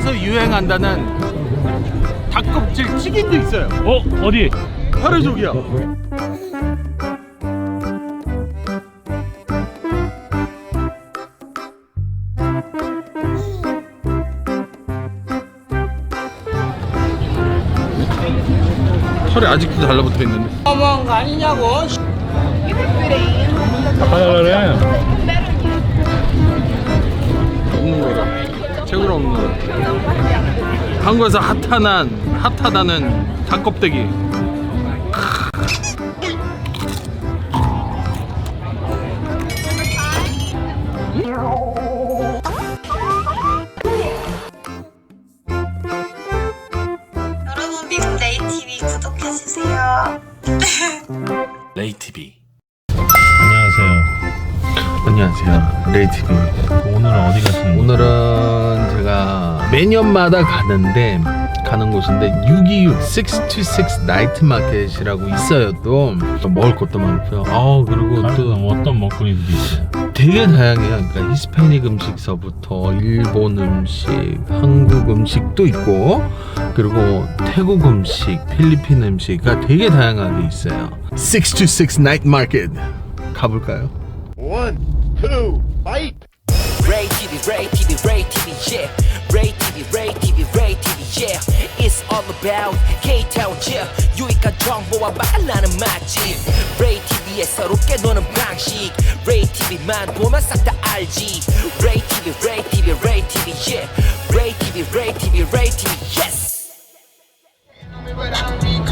설에서 유행한다는 닭껍질 튀김도 있어요. 어 어디? 하루족이야. 털이 아직도 달라붙어 있는데. 너무한 거 아니냐고. 한국에서 핫한 핫하다는 닭 껍데기. 여러분 미국 네이티비 구독해주세요. 레이티비. 안녕하세요. 레이티비. 오늘은 어디 가시는 거예요? 오늘은 제가 매년마다 가는데 가는 곳인데 626 626 나이트 마켓이라고 있어요 또 먹을 것도 많고요 아 그리고 또 또 어떤 먹거리들이 있어요? 되게 다양해요 그러니까 히스패닉 음식서부터 일본 음식 한국 음식도 있고 그리고 태국 음식 필리핀 음식 그러니까 되게 다양하게 있어요 626 나이트 마켓 가볼까요? One,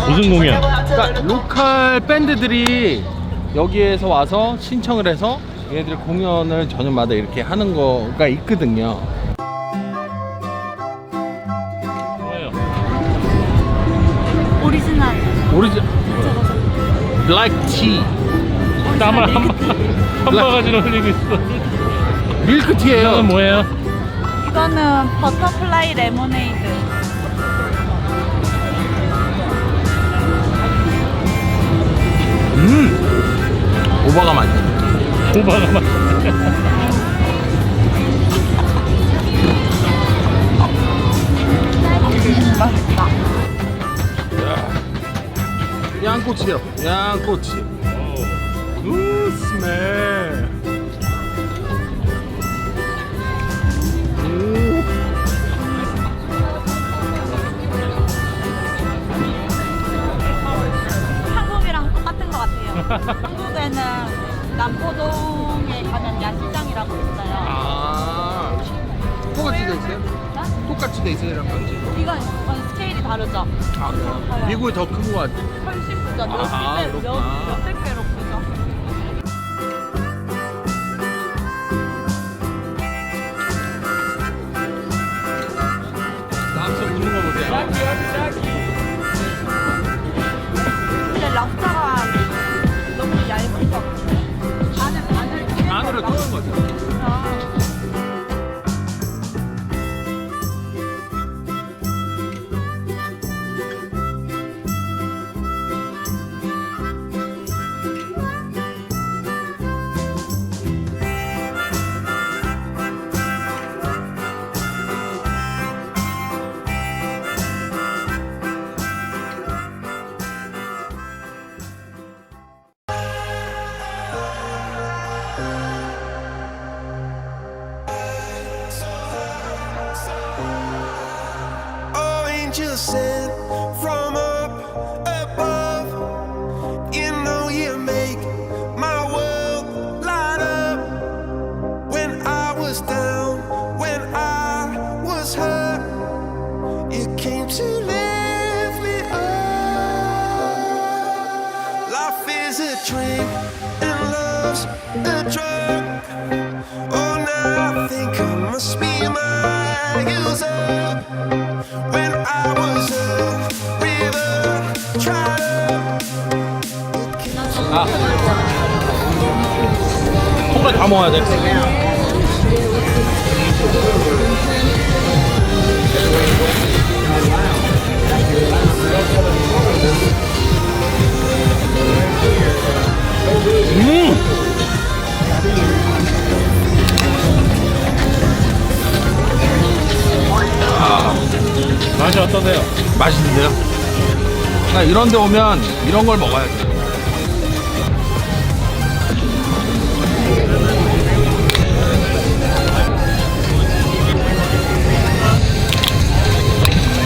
무슨 공연? 그러니까 로컬 밴드들이 여기에서 와서 신청을 해서 얘네들이 공연을 저녁마다 이렇게 하는 거가 있거든요. 뭐예요? 오리지널 오리지 블랙 티 땀을 한, 바- 한 바가지로 흘리고 있어. 밀크티예요. 이거는 뭐예요? 이거는 버터플라이 레모네이드 음 오바가 많네. 오바가 막. 맛있다 양꼬치요. 양꼬치. 굿 스멜. 남포동에 가면 야시장이라고 있어요 아 똑같이 돼 있어요? 똑같이 돼 있어요, 이런 건지. 이건 이건 스케일이 다르죠 아, 그래요? 미국이 더큰거 같아. 훨씬 크죠 아, 몇십 배, 몇, 그렇구나. 몇백 배로 크 안으로 뚫는 거죠. Oh, angels sent from up above. You know you make my world light up. When I was down, when I was hurt, you came to lift me up. Life is a drink and love's a drug. Oh, now I think I must be my 아. 통을 다 먹어야 돼. 맛있는데요? 나 이런 데 오면 이런 걸 먹어야 돼.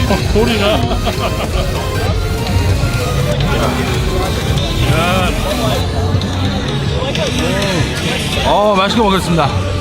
어, 소리가. 야, 어, 맛있게 먹겠습니다.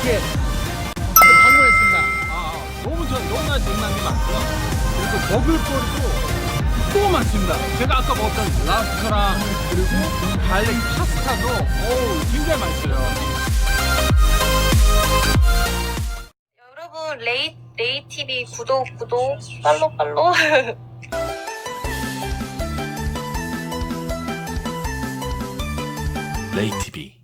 마켓 방문했습니다. 아, 너무 저 너무나 게 많고요. 그리고 먹을거리도 또 많습니다. 제가 아까 먹었던 랍스터랑 그리고 갈릭 파스타도 어우 굉장히 맛있어요. 여러분 레이 레이 TV 구독 구독 팔로 팔로. 레이티비.